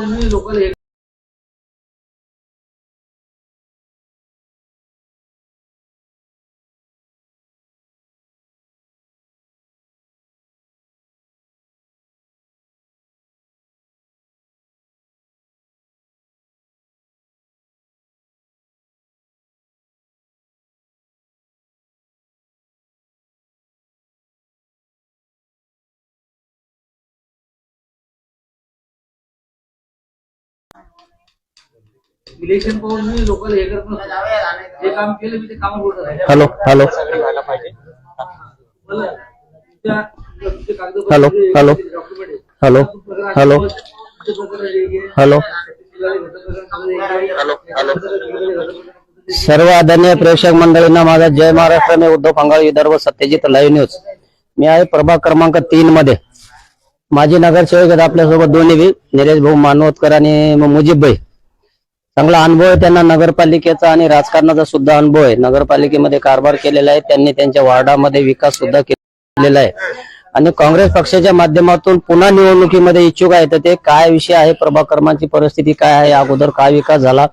คนในโลกเลย election पाहून मी local हे करत नसतो जे काम केलं मी ते काम बोलत आहे hello. Hello hello, hello. Hello. Hello hello. सर्व आदरणीय प्रेक्षक मंडळींना माझा जय महाराष्ट्र उद्धव पंगाळ विदर्भ सत्यजित लाईव्ह न्यूज. मी आहे प्रभाग क्रमांक तीन मध्ये. माजी नगरसेवक आहेत आपल्यासोबत दोन्ही बी निलेश भाऊ मानवतकर आणि मुजीब भाई. चांगला अनुभव आहे त्यांना नगरपालिकेचा आणि राजकारणाचा सुद्धा अनुभव आहे. नगरपालिकेमध्ये कारभार केलेला आहे त्यांनी त्यांच्या वार्डामध्ये विकास सुद्धा केलेला आहे. आणि काँग्रेस पक्षाच्या माध्यमातून पुन्हा निवडणुकीमध्ये इच्छुक आहे तर ते काय विषय आहे प्रभाग क्रमांची परिस्थिती काय आहे अगोदर काय विकास झाला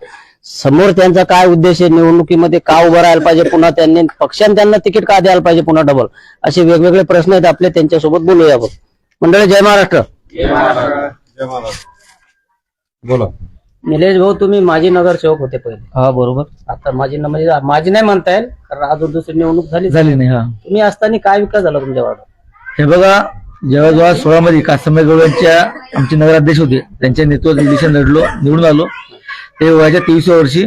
समोर त्यांचा काय उद्देश आहे निवडणुकीमध्ये का उभं राहायला पाहिजे पुन्हा त्यांनी पक्षाने त्यांना तिकीट का द्यायला पाहिजे पुन्हा डबल असे वेगवेगळे प्रश्न आहेत आपले त्यांच्यासोबत बोलूया आपण. मंडळी जय महाराष्ट्र. बोला. निलेश भाऊ तुम्ही माजी नगरसेवक होते पहिले. हा बरोबर. आता माझी न- म्हणजे माझी नाही म्हणता येईल कारण अजून दुसरी निवडणूक झाली. झाली नाही हा. तुम्ही असताना काय विकास झाला तुमच्या वार्डात? हे बघा जेव्हा जेव्हा सोळा मध्ये कासंबे गवळ्यांच्या आमचे नगराध्यक्ष होते. त्यांच्या नेतृत्वात इलेक्शन लढलो निवडून आलो. ते वयाच्या तेवीसव्या वर्षी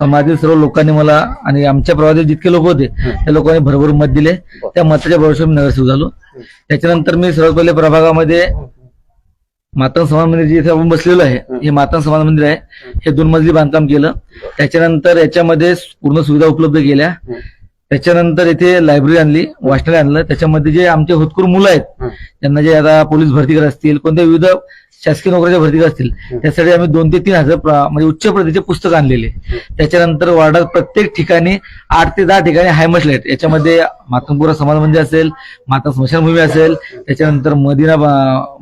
समाजातील सर्व लोकांनी मला आणि आमच्या प्रवासात जितके लोक होते त्या लोकांनी भरभरून मत दिले. त्या मताच्या भरोश्यावर मी नगरसेवक झालो. त्याच्यानंतर मी सर्वात पहिले प्रभागामध्ये मातंग समाज मंदिर जिथे आपण बसलेलो आहे हे. मातंग समाज मंदिर आहे. हे. दोन मजली बांधकाम केलं. त्याच्यानंतर याच्यामध्ये पूर्ण सुविधा उपलब्ध केल्या. त्याच्यानंतर इथे लायब्ररी आणली वाचनालय आणलं. त्याच्यामध्ये जे आमचे होतकरू मुलं आहेत त्यांना जे आता पोलीस भरती करत असतील कोणत्या विविध शासकीय नोकऱ्याच्या भरती करत असतील त्यासाठी आम्ही दोन ते तीन हजार म्हणजे उच्च प्रतीचे पुस्तक आणलेले. त्याच्यानंतर वार्डात प्रत्येक ठिकाणी आठ ते दहा ठिकाणी हायमस लाइट याच्यामध्ये मातंगपुरा समाज मंदिर असेल माता स्मशानभूमी असेल त्याच्यानंतर मदिना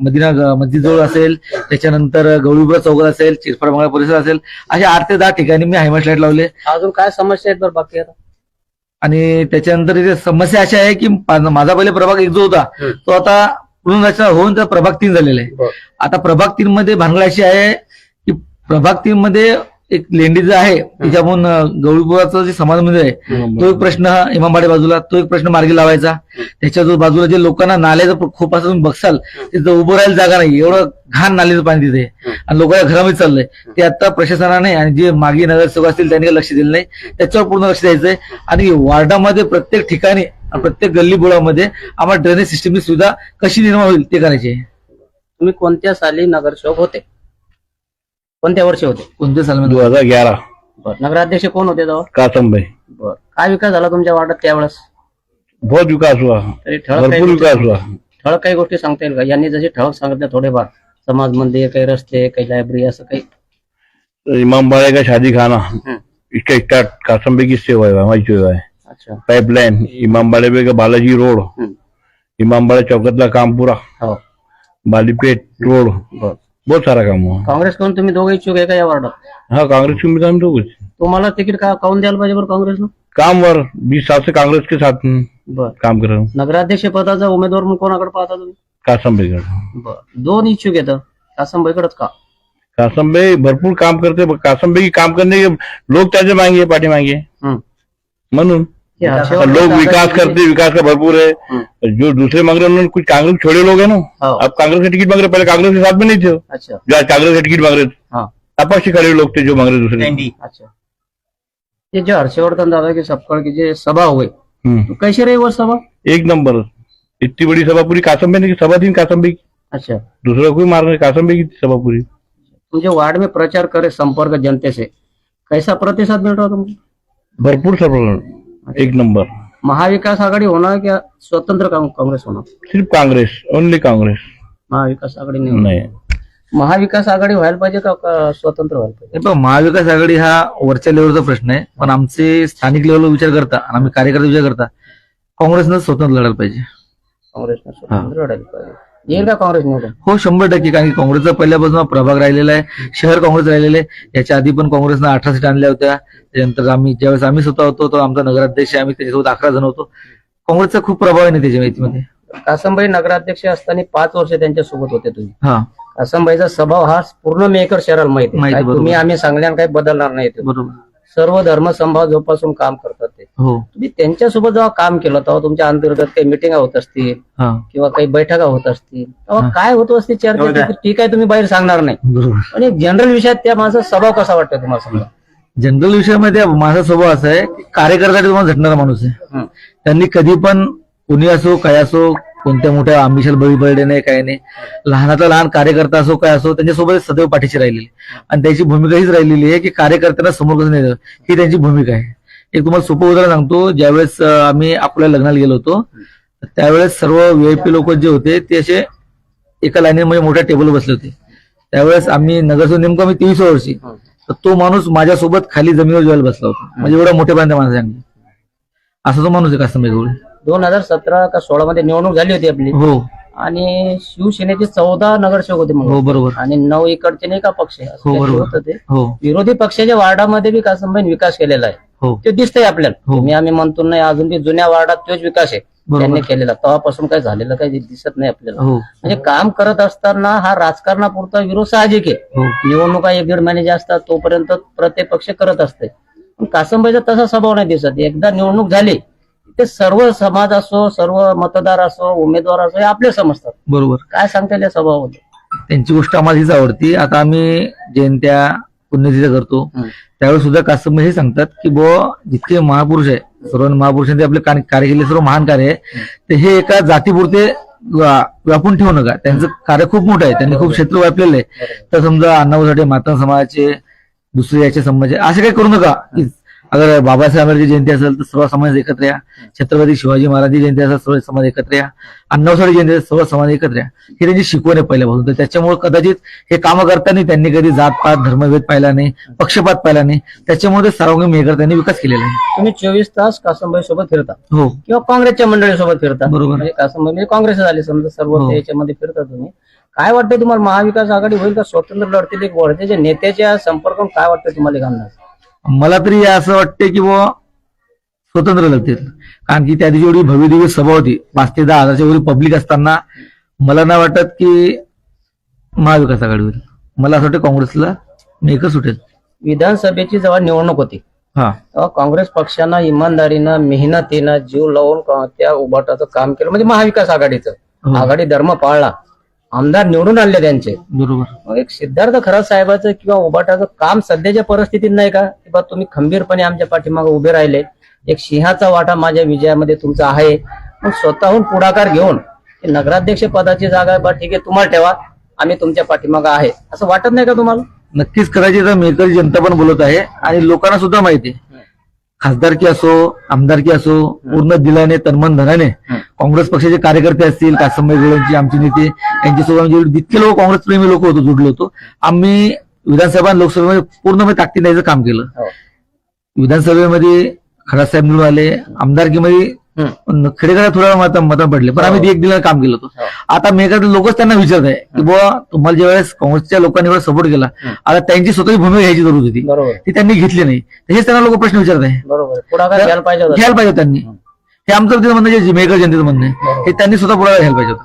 मदिना मस्जिद असेल त्याच्यानंतर गौरीपुरा चौकात असेल चिरफाड बंगला परिसर असेल असे आठ ते दहा ठिकाणी मी हायमस लाइट लावले. अजून काय समस्या आहेत बरं बाकी आता? आणि त्याच्यानंतर समस्या अशी आहे की माझा पहिले प्रभाग एक जो होता. तो आता पुनर्रचना होऊन तर प्रभाग तीन झालेला आहे आता प्रभाग तीन मध्ये भानगड अशी आहे की प्रभाग तीन मध्ये एक लेंडी जो आहे त्याच्यामधून गौरीपुराचं जे समाज मंदिर आहे तो एक प्रश्न हा इमामबाडे बाजूला तो एक प्रश्न मार्गी लावायचा. त्याच्या जो बाजूला जे लोकांना नाल्याचं खूप असं तुम्ही बघसाल तिथं उभं राहायला जागा नाही एवढं घाण नाल्याचं पाणी तिथे. आहे. आणि लोकांच्या घरामध्ये चाललंय. ते आता प्रशासनाने आणि जे मागे नगरसेवक असतील त्यांनी काही लक्ष दिलं नाही. त्याच्यावर पूर्ण लक्ष द्यायचंय. आणि वार्डामध्ये प्रत्येक ठिकाणी आणि प्रत्येक गल्ली बोळामध्ये आम्हाला ड्रेनेज सिस्टीमची सुविधा कशी निर्माण होईल ते करायचे आहे. तुम्ही कोणत्या साली नगरसेवक होते? कोणत्या वर्षी होते? कोणत्या दो सालमध्ये हजार ग्यारह बरं. नगराध्यक्ष कोण होते तेव्हा? भाई बरं. काय विकास झाला तुमच्या वार्डात त्यावेळेस? बहुत विकास हुआ. तरी ठळक काही भरपूर गोष्टी- विकास हुआ. ठळक काही गोष्टी सांगता येईल का? यांनी जसे ठळक सांगितले थोडेफार. समाज मंदिर काही रस्ते काही लायब्ररी असं काही? इमामबाड़ा का शादी खाना हम्म. इसका स्टार्ट कासम भाई की सेवा है हमारी सेवा है अच्छा. पाइपलाइन इमामबाड़े पे का बालाजी रोड. हम्म. इमामबाड़ा चौकतला काम पूरा. हो. बालीपेट रोड. बरं. बहुत सारा काम हुआ। काँग्रेस करून तुम्ही दोघे इच्छुक आहे का या वार्डात? हाँ कांग्रेस की उम्मीदवार में तो कुछ। तुम्हाला तिकीट का काऊन द्यायला पाहिजे बरं काँग्रेसनं? काम वर बीस साल से कांग्रेस के साथ बरं. काम कर रहा हूँ। नगराध्यक्ष पदाचा उमेदवार म्हणून कोणाकडे पाहता तुम्ही? कासम भाई का बरं. दोन इच्छुक येतं कासमबाईकडेच का? कासम भाई भरपूर काम करते कासम भाई काम करने के लोग त्याचे मांगे पाठी मांगे हम्म. म्हणून हर्षवर्धन लोग विकास करते विकास का भरपूर है। जो दूसरे मांग रहे उन्होंने कुछ कांग्रेस छोड़े लोग हैं ना. अब कांग्रेस का टिकट मांग रहे पहले कांग्रेस के साथ में नहीं थे। अच्छा। जो आज कांग्रेस का टिकट मांग रहे थे। हाँ। अपक्ष से खड़े लोग थे जो मांग रहे दूसरे अच्छा। ये जो हर्षवर्धन दादा की सबकड़ की जो सभा हुई। तो कैसे रही वो सभा? एक नंबर। इतनी बड़ी सभा पूरी कासम की सभा थी कासम की अच्छा। दूसरा कोई मार कासम की सभा पूरी। तुझे वार्ड में प्रचार करे संपर्क जनते से कैसा प्रतिसाद मिल रहा तुमको? भरपूर सभा एक नंबर. महाविकास आघाडी होणार क्या स्वतंत्र काँ- काँग्रेस होणार? सिर्फ कांग्रेस ओनली कांग्रेस. महाविकास आघाडी नाही. होणार. नहीं. महाविकास आघाडी व्हायला पाहिजे का का स्वतंत्र व्हायला पाहिजे? हे पहा, महाविकास आघाडी हा वरच्या लेवलचा प्रश्न आहे. पण आमचे स्थानिक लेवलवर विचार करता आणि आम्ही कार्यकर्ते विचार करता काँग्रेसनं स्वतंत्र लढायला पाहिजे. काँग्रेसनं स्वतंत्र लढायला पाहिजे. येईल का काँग्रेस निवडून हो शंभर टक्के कारण की काँग्रेसचा पहिल्यापासून प्रभाग राहिलेला आहे. शहर काँग्रेस राहिलेले आहे याच्या आधी पण काँग्रेसनं अठरा सीट आणल्या होत्या. त्याच्यानंतर आम्ही ज्यावेळेस आम्ही स्वतः होतो तो आमचा नगराध्यक्ष आहे, आम्ही त्याच्यासोबत अकरा जण होतो. काँग्रेसचा खूप प्रभाव आहे त्याच्या माहितीमध्ये कासमबाई नगराध्यक्ष असताना पाच वर्ष त्यांच्यासोबत होते तुम्ही. हा. कासमबाईचा स्वभाव हा पूर्ण मेकर शहराला माहिती आहे. माहिती, काय बरोबर. तुम्ही आम्ही सांगल्यानं काही बदलणार नाही ते. बरोबर. सर्व धर्म संभाव जोपासून काम करतात ते. हो. तुम्ही त्यांच्यासोबत जेव्हा काम केलं तेव्हा तुमच्या अंतर्गत काही मिटिंगा होत असतील हा. किंवा काही बैठका होत असतील तेव्हा काय होत असते चर्चा ती- ती काय तुम्ही बाहेर सांगणार नाही. बरोबर. एक जनरल विषयात त्या माणसाचा स्वभाव कसा वाटतो तुम्हाला समजा जनरल विषयामध्ये माझा स्वभाव असा आहे की कार्यकर्त्यासाठी तुम्हाला झटणारा माणूस आहे. हं. त्यांनी कधी पण कुणी असो काय असो कोणत्या मोठ्या आमिषाला बळी पडले नाही काय नाही. लहानातला लहान कार्यकर्ता असो काय असो त्यांच्यासोबत सदैव पाठीशी राहिलेली आणि त्याची भूमिका हीच राहिलेली आहे की कार्यकर्त्यांना समोर कसं नाही ही त्यांची भूमिका आहे. एक तुम्हाला सोपं उदाहरण सांगतो ज्यावेळेस आम्ही आपल्या लग्नाला गेलो होतो त्यावेळेस सर्व व्हीआयपी लोक जे होते ते असे एका लाईनीमध्ये मोठ्या टेबल बसले होते. त्यावेळेस आम्ही नगरसेवक नेमकं आम्ही तेवीस वर्षी. तर तो माणूस माझ्यासोबत खाली जमिनीवर जेवायला बसला होता. म्हणजे एवढा मोठ्यापर्यंत माणसांनी असा तो माणूस आहे कास्तंबाई दोन हजार सतरा का सोळा मध्ये निवडणूक झाली होती आपली. हो. आणि शिवसेनेचे चौदा नगरसेवक होते हो मग बरोबर. आणि नऊ इकडचे नाही का पक्ष. असं हो, काहीतरी बरोबर. होतं ते. हो. विरोधी पक्षाच्या वार्डामध्ये बी कासंबाईन विकास केलेला आहे. हो. ते दिसतंय आपल्याला. हो. तुम्ही आम्ही म्हणतो नाही अजून बी जुन्या वार्डात तोच विकास आहे. बरोबर. त्यांनी केलेला. तेव्हापासून काही झालेलं काही दिसत नाही आपल्याला. हो. म्हणजे काम करत असताना हा राजकारणापुरता विरोध साहजिक आहे. हो. निवडणुका एक दीड महिने जे असतात तोपर्यंत प्रत्येक पक्ष करत असते. पण कासंबाईचा तसा स्वभाव नाही दिसत. एकदा निवडणूक झाली ते सर्व समाज असो सर्व मतदार असो उमेदवार असो हे आपले समजतात. बरोबर. काय सांगता येईल या स्वभावाबद्दल त्यांची गोष्ट आम्हाला हीच आवडती. आता आम्ही जयंत्या पुण्यतिथ्या करतो. त्यावेळेस सुद्धा कास्तंबाई हे सांगतात की बुवा जितके महापुरुष आहे सर्व महापुरुषांचे आपले कार्य कार्य केले सर्व महान कार्य आहे. ते हे एका जातीपुरते व्या- व्यापून ठेवू नका. त्यांचं कार्य खूप मोठं आहे. त्यांनी खूप क्षेत्र व्यापलेलं आहे. तर समजा अण्णाभाऊ माता समाजाचे दुसरे याचे समाज असे काही करू नका. की अगर बाबासाहेब आंबेडकर जयंती असेल तर सर्व समाज एकत्र या. छत्रपती शिवाजी महाराज जयंती असेल सर्व समाज एकत्र या. अण्णासाडी जयंती असेल सर्व समाज एकत्र या. ही त्यांची शिकवण आहे पहिल्यापासून. तर त्याच्यामुळे कदाचित हे कामं करताना त्यांनी कधी जातपात धर्मभेद पाहिला नाही पक्षपात पाहिला नाही. त्याच्यामुळे ते सर्वांगीण मेहकर त्यांनी विकास केलेला आहे. तुम्ही चोवीस तास कासंबाई सोबत फिरता. हो. किंवा काँग्रेसच्या मंडळीसोबत फिरता. बरोबर. म्हणजे कासंबाई म्हणजे काँग्रेस झाली समजा सर्व हो. याच्यामध्ये फिरता तुम्ही. काय वाटतं तुम्हाला? महाविकास आघाडी होईल का? स्वतंत्र लढतील एक नेत्याच्या संपर्कात काय वाटतं तुम्हाला? मला तरी असं वाटते की बुवा स्वतंत्र लढतील कारण की त्या दिवशी एवढी भव्यदिव्य सभा होती. पाच ते दहा हजारच्या एवढी पब्लिक असताना मला नाही वाटत की महाविकास आघाडी होईल. मला असं वाटतं काँग्रेसला मेकच सुटेल. विधानसभेची जेव्हा निवडणूक होती हा. तेव्हा काँग्रेस पक्षानं इमानदारीनं मेहनतीनं जीव लावून त्या उभाटाचं काम केलं. म्हणजे महाविकास आघाडीचं. हो. आघाडी धर्म पाळला. आमदार निवडून आणले त्यांचे. बरोबर. मग एक सिद्धार्थ खरात साहेबाचं किंवा उभाटाचं काम सध्याच्या परिस्थितीत नाही का? की बा तुम्ही खंबीरपणे आमच्या पाठीमागे उभे राहिले. एक सिंहाचा वाटा माझ्या विजयामध्ये तुमचा आहे. मग स्वतःहून पुढाकार घेऊन नगराध्यक्ष पदाची जागा बा ठीक आहे तुम्हाला ठेवा. आम्ही तुमच्या पाठीमागे आहे. असं वाटत नाही का तुम्हाला? नक्कीच कदाचित मेकर जनता पण बोलत आहे आणि लोकांना सुद्धा माहिती आहे. खासदारकी असो आमदारकी असो पूर्ण दिलाने तन्मन धनाने काँग्रेस पक्षाचे कार्यकर्ते असतील कासंबाई गोळ्यांची आमचे नेते यांच्यासोबत आम्ही जेवढे- जितके लोक काँग्रेस प्रेमी लोक होतो जुडलो होतो. आम्ही विधानसभा लोकसभेमध्ये पूर्णपणे ताकदीने द्यायचं काम केलं. हो. विधानसभेमध्ये खरासाहेब निवडून आले आमदारकीमध्ये हम्म. खेडेगावात थोडा मत मत पडले. पण आम्ही एक दिला काम केलं होतं. आता मेघात लोकच त्यांना विचारत आहे की बुवा तुम्हाला ज्यावेळेस काँग्रेसच्या लोकांनी एवढा सपोर्ट केला आता त्यांची स्वतःची भूमिका घ्यायची जरूर होती. ती त्यांनी घेतली नाही. हेच त्यांना लोक प्रश्न विचारत आहे घ्यायला पाहिजे होता. घ्यायला पाहिजे त्यांनी. हे आमचं म्हणणं जे मेकर जनतेचं म्हणणं आहे हे त्यांनी स्वतः पुढे घ्यायला पाहिजे होतं.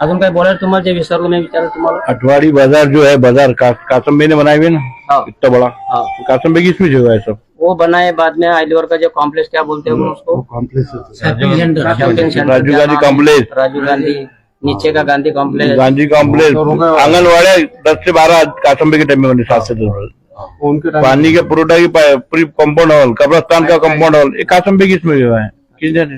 अजून काय बोलायला तुम्हाला जे विसरलो मी विचार तुम्हाला अठवाड़ी बाज़ार जो है बाज़ार का, कासम भाई ने बनाए हुए ना? हाँ। इतना बड़ा। हाँ। कासम भाई किसमें जो है सब? वो बनाए बाद में आइलवर का जो कॉम्प्लेक्स क्या बोलते हैं वो उसको? Shopping centre Rajiv Gandhi complex Rajiv Gandhi नीचे का गांधी कॉम्प्लेक्स गांधी कॉम्प्लेक्स आंगनवाड़ी दस से बारह कासम भाई के टाइम में बने सात से दस पानी के पुरोटा की पूरी कंपाउंड हॉल कब्रस्तान का कंपाउंड हॉल ये कासम भाई किसमें जो है? किस जाने?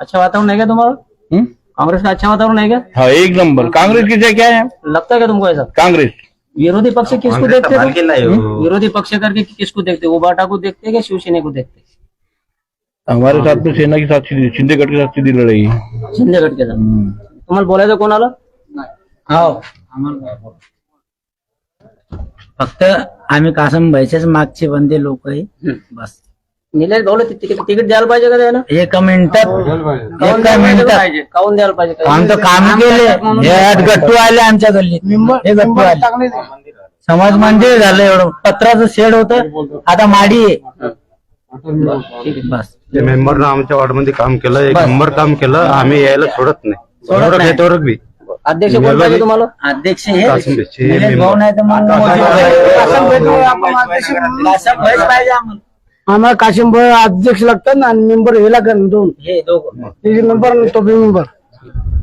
अच्छा वातावरण है क्या तुम्हारा? हम्म? कांग्रेस का अच्छा वातावरण है क्या हाँ एक नंबर. कांग्रेस की जगह क्या है लगता है क्या तुमको ऐसा? कांग्रेस. विरोधी पक्ष किसको देखते हो. विरोधी पक्ष करके किसको देखते? हो उबाटा को देखते हैं क्या शिवसेना को देखते? हैं? हमारे साथ में सेना के साथ शिंदेगढ़ के साथ सीधी लड़ाई है। शिंदे गट के साथ? तुम्हाला बोलायचं कोणाला हो फक्त आम्ही कासमबाईच्याच मागचे बंदे लोक आहे. बस. निलेश भाऊला ति- तिकीट तिकीट द्यायला पाहिजे का त्यानं? एका मिनिटात काहून एका द्यायला मिनिटात. पाहिजे? काहून द्यायला पाहिजे? काम तर काम केले हे आज गट्टू आले आमच्या गल्लीत. हे गट्टू आले. समाज मंदिर झालं एवढं. पत्राचं शेड होतं. आता माडी आहे. बस. ते मेंबरनं आमच्या वॉर्डमध्ये काम केलं. एक नंबर काम केलं. आम्ही यायला सोडत नाही. सोडत एवढं नाही. घेतोवर बी. अध्यक्ष कोण पाहिजे तुम्हाला? अध्यक्ष हे कासिम बेच, हे निलेश member. भाऊ नाही तर मग कासिम पाहिजे आम्हाला. आम्हाला काशिम भाई अध्यक्ष लागतात आणि मेंबर हे लागतात दोन. हे दोघं. तिचे मेंबर आणि तो बी मेंबर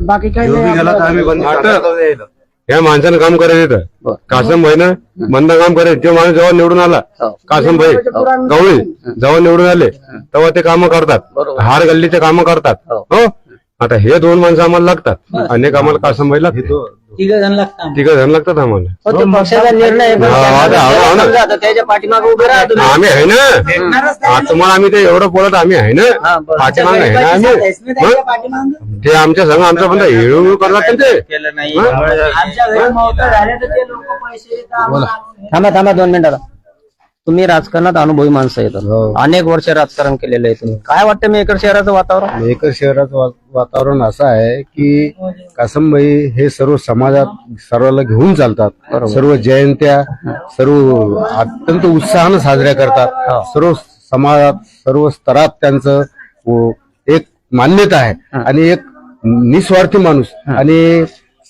बाकी काही नाही करतो. या माणसानं काम करायचं कासम भाई ना बंद काम करायचं. तो माणूस जेव्हा निवडून आला. कासम भाई गवळी जेव्हा निवडून आले. तेव्हा ते कामं करतात. हार गल्लीचे कामं करतात. हो? आता हे दोन माणसं आम्हाला लागतात. अनेक आम्हाला लागतो तिघ जण लागतात तिघ जण लागतात आम्हाला. हो, ते पक्षाचा निर्णय आहे, पण हा, त्यांना आता- हा, हा. ना. समजा आता त्याच्या पाठीमागे उभे राहा तुम्ही. आम्ही आहे ना. आज तुम्हाला आम्ही ते एवढं बोलत आम्ही आहे ना. हा, बरं. पाठीमाग आहे ना आम्ही. मग? ते आमच्या संघ आमचा पण हिळू करतात ना ते. आमच्या घरी मौत झाले तर ते लोक पैसे देतात. आम्हाला. थांबा थांबा दोन मिनिटाला तुम्ही राजकारणात अनुभवी माणसं हो. येतात अनेक वर्ष राजकारण केलेलं आहे तुम्ही. काय वाटतं मेकर शहराचं वातावरण? मेकर शहराचं वातावरण असं आहे की कासमभाई हे सर्व समाजात सर्वाला घेऊन चालतात. सर्व जयंत्या सर्व अत्यंत उत्साहानं साजऱ्या करतात. सर्व समाजात सर्व स्तरात त्यांचं एक मान्यता आहे. आणि एक निस्वार्थी माणूस. आणि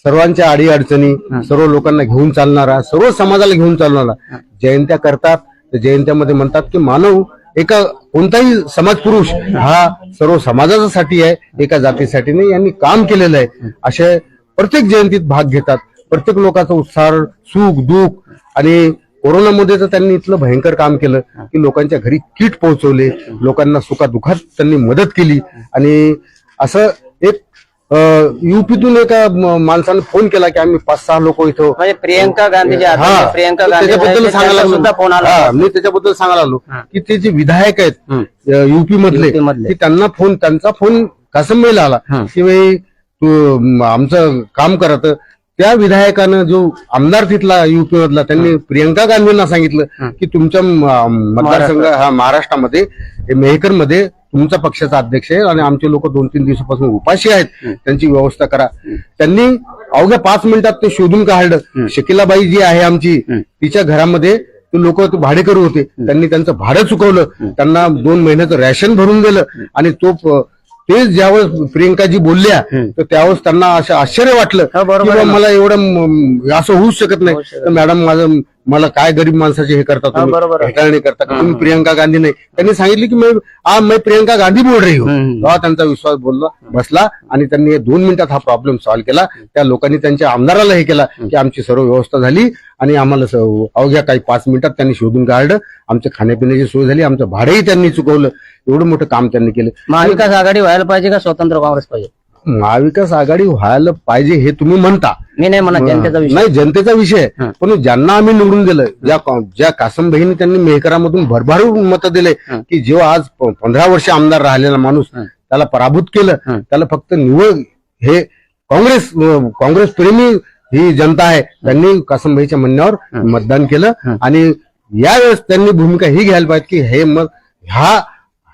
सर्वांच्या अडी अडचणी सर्व लोकांना घेऊन चालणारा सर्व समाजाला घेऊन चालणारा जयंत्या करतात. तर जयंत्यामध्ये म्हणतात की मानव एका कोणताही समाज पुरुष हा सर्व समाजासाठी आहे एका जातीसाठी नाही यांनी काम केलेलं आहे. असे प्रत्येक जयंतीत भाग घेतात. प्रत्येक लोकांचा उत्साह सुख दुःख आणि कोरोनामध्ये तर त्यांनी इथलं भयंकर काम केलं की लोकांच्या घरी किट पोहोचवले. लोकांना सुखादुखात त्यांनी मदत केली. आणि असं एक युपीतून एका माणसाने फोन केला की आम्ही पाच सहा लोक इथं म्हणजे प्रियंका गांधी जे प्रियंका गांधी त्याच्याबद्दल सांगायला त्यांचा सुद्धा फोन आला. हा, मी त्याच्याबद्दल सांगायला आलो की ते जे विधायक आहेत युपी मधले UP मधले. की त्यांना फोन त्यांचा फोन कासंबईला आला. की बाई तू म, आमचं काम करत. त्या विधायकानं जो आमदार तिथला युपी मधला त्यांनी प्रियंका गांधींना सांगितलं की तुमच्या म- मतदारसंघ हा महाराष्ट्रामध्ये मेहकरमध्ये तुमचा पक्षाचा अध्यक्ष आहे आणि आमचे लोक दोन तीन दिवसापासून उपाशी आहेत. त्यांची व्यवस्था करा. त्यांनी अवघ्या पाच मिनिटात ते शोधून काढलं. शकिलाबाई जी आहे आमची तिच्या घरामध्ये ते लोक भाडेकरू होते. त्यांनी त्यांचं भाडं चुकवलं. त्यांना दोन महिन्याचं रॅशन भरून दिलं. आणि तो ते ज्यावेळेस प्रियंकाजी बोलल्या तर त्यावेळेस त्यांना असं आश्चर्य वाटलं मला एवढं असं होऊच शकत नाही. तर मॅडम माझं मला काय गरीब माणसाचे हे करता तुम्ही? हेटाळणी करता का? तुम्ही प्रियंका गांधी नाही त्यांनी सांगितलं की मैं आ मैं प्रियंका गांधी बोल रही हूँ. तेव्हा त्यांचा विश्वास बोलला बसला आणि त्यांनी हे दोन मिनिटात हा प्रॉब्लेम सॉल्व्ह केला. त्या लोकांनी त्यांच्या आमदाराला हे केला की आमची सर्व व्यवस्था झाली आणि आम्हाला स- अवघ्या काही पाच मिनिटात त्यांनी शोधून काढलं. आमच्या खाण्यापिण्याची सोय झाली आमचं भाडंही त्यांनी चुकवलं. एवढं मोठं काम त्यांनी केलं. महाविकास आघाडी व्हायला पाहिजे का स्वतंत्र काँग्रेस पाहिजे? महाविकास आघाडी व्हायला पाहिजे हे तुम्ही म्हणता. मी नाही म्हणत जनतेचा विषय. नाही जनतेचा विषय आहे. पण ज्यांना आम्ही निवडून दिलं ज्या ज्या कासम बहिणी त्यांनी मेहकरामधून भरभरून मतं दिले की जेव्हा आज प- पंधरा वर्ष आमदार राहिलेला माणूस त्याला पराभूत केलं त्याला फक्त निवड हे काँग्रेस अं, काँग्रेस प्रेमी ही जनता आहे त्यांनी कासमभाईच्या म्हणण्यावर मतदान केलं आणि यावेळेस त्यांनी भूमिका ही घ्यायला पाहिजे की हे मग ह्या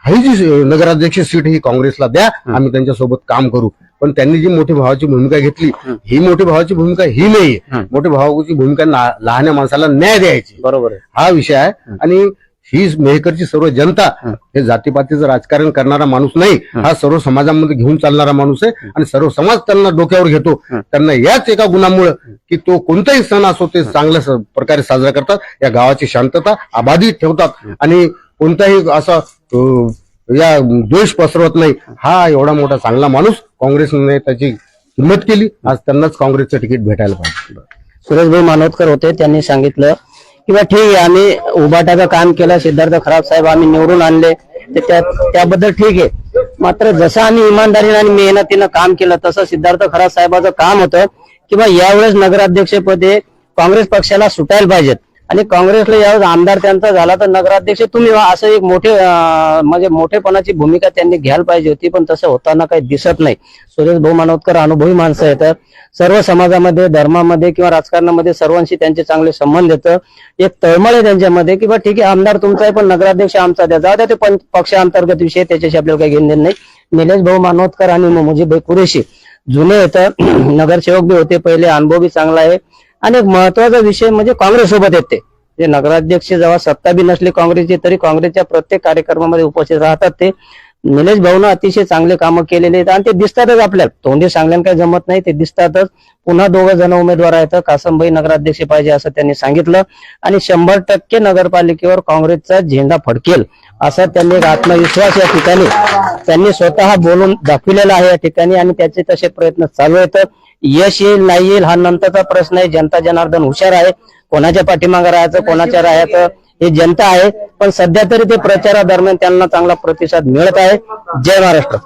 ही जी नगराध्यक्ष सीट ही काँग्रेसला द्या आम्ही त्यांच्यासोबत काम करू. पण त्यांनी जी मोठी भावाची भूमिका घेतली ही. मोठी भावाची भूमिका ही नाहीये. मोठ्या भावाची भूमिका ना- लहान्या माणसाला न्याय द्यायची. बरोबर आहे. हा विषय आहे. आणि ही मेहकरची सर्व जनता हे. जातीपातीचं राजकारण करणारा माणूस नाही. हा. सर्व समाजामध्ये घेऊन चालणारा माणूस आहे. आणि सर्व समाज त्यांना डोक्यावर घेतो. त्यांना याच एका गुणामुळे की तो कोणताही सण असो ते चांगल्या प्रकारे साजरा करतात. या गावाची शांतता अबाधित ठेवतात. आणि कोणताही असा या द्वेष पसरवत नाही. हा एवढा मोठा चांगला माणूस काँग्रेसने त्याची किंमत केली. आज त्यांनाच काँग्रेसचं तिकीट भेटायला पाहिजे. सुरेशभाई मानोतकर होते. त्यांनी सांगितलं किंवा बा ठीक आहे आम्ही उभाटाचं काम केलं. सिद्धार्थ खराब साहेब आम्ही निवडून आणले. ते त्या- त्याबद्दल ठीक आहे. मात्र जसं आम्ही इमानदारीने आणि मेहनतीनं काम केलं तसं सिद्धार्थ खराब साहेबाचं काम होतं किंवा यावेळेस नगराध्यक्षपदे काँग्रेस पक्षाला सुटायला पाहिजेत. आणि काँग्रेसला यावेळेस आमदार त्यांचा झाला तर नगराध्यक्ष तुम्ही व्हा असं एक मोठे म्हणजे मोठेपणाची भूमिका त्यांनी घ्यायला पाहिजे होती पण तसं होताना काही दिसत नाही. सुरेश भाऊ मानवतकर अनुभवी माणसं आहेत. सर्व समाजामध्ये धर्मामध्ये किंवा राजकारणामध्ये सर्वांशी त्यांचे चांगले संबंध येतं एक तळमळ आहे त्यांच्यामध्ये की बा ठीक आहे आमदार तुमचा आहे पण नगराध्यक्ष आमचा द्या जाऊ द्या ते पण पक्षांतर्गत विषय त्याच्याशी आपल्याला काही घेणं नाही. निलेश भाऊ मानवतकर आणि मुजीभाई कुरेशी जुने येतं नगरसेवक बी होते पहिले अनुभव बी चांगला आहे. आणि एक महत्त्वाचा विषय म्हणजे काँग्रेस सोबत येते. जे नगराध्यक्ष जेव्हा सत्ता बी नसली काँग्रेसची तरी काँग्रेसच्या प्रत्येक कार्यक्रमामध्ये उपस्थित राहतात ते. निलेश भाऊनं अतिशय चांगले कामं केलेले आहेत आणि ते दिसतातच आपल्याला. तोंडी सांगल्यानं काही जमत नाही ते दिसतातच. पुन्हा दोघं जण उमेदवार आहेत. कासमभाई नगराध्यक्ष पाहिजे असं त्यांनी सांगितलं. आणि शंभर टक्के नगरपालिकेवर काँग्रेसचा झेंडा फडकेल असा त्यांनी एक आत्मविश्वास या ठिकाणी त्यांनी स्वतः बोलून दाखविलेला आहे या ठिकाणी आणि त्याचे तसे प्रयत्न चालू आहेत. यश येईल नाही येईल हा नंतरचा प्रश्न आहे. जनता जनार्दन हुशार आहे. कोणाच्या पाठीमागे राहायचं कोणाच्या राहायचं? हे जनता आहे. पण सध्या तरी ते प्रचारादरम्यान त्यांना चांगला प्रतिसाद मिळत आहे. जय महाराष्ट्र.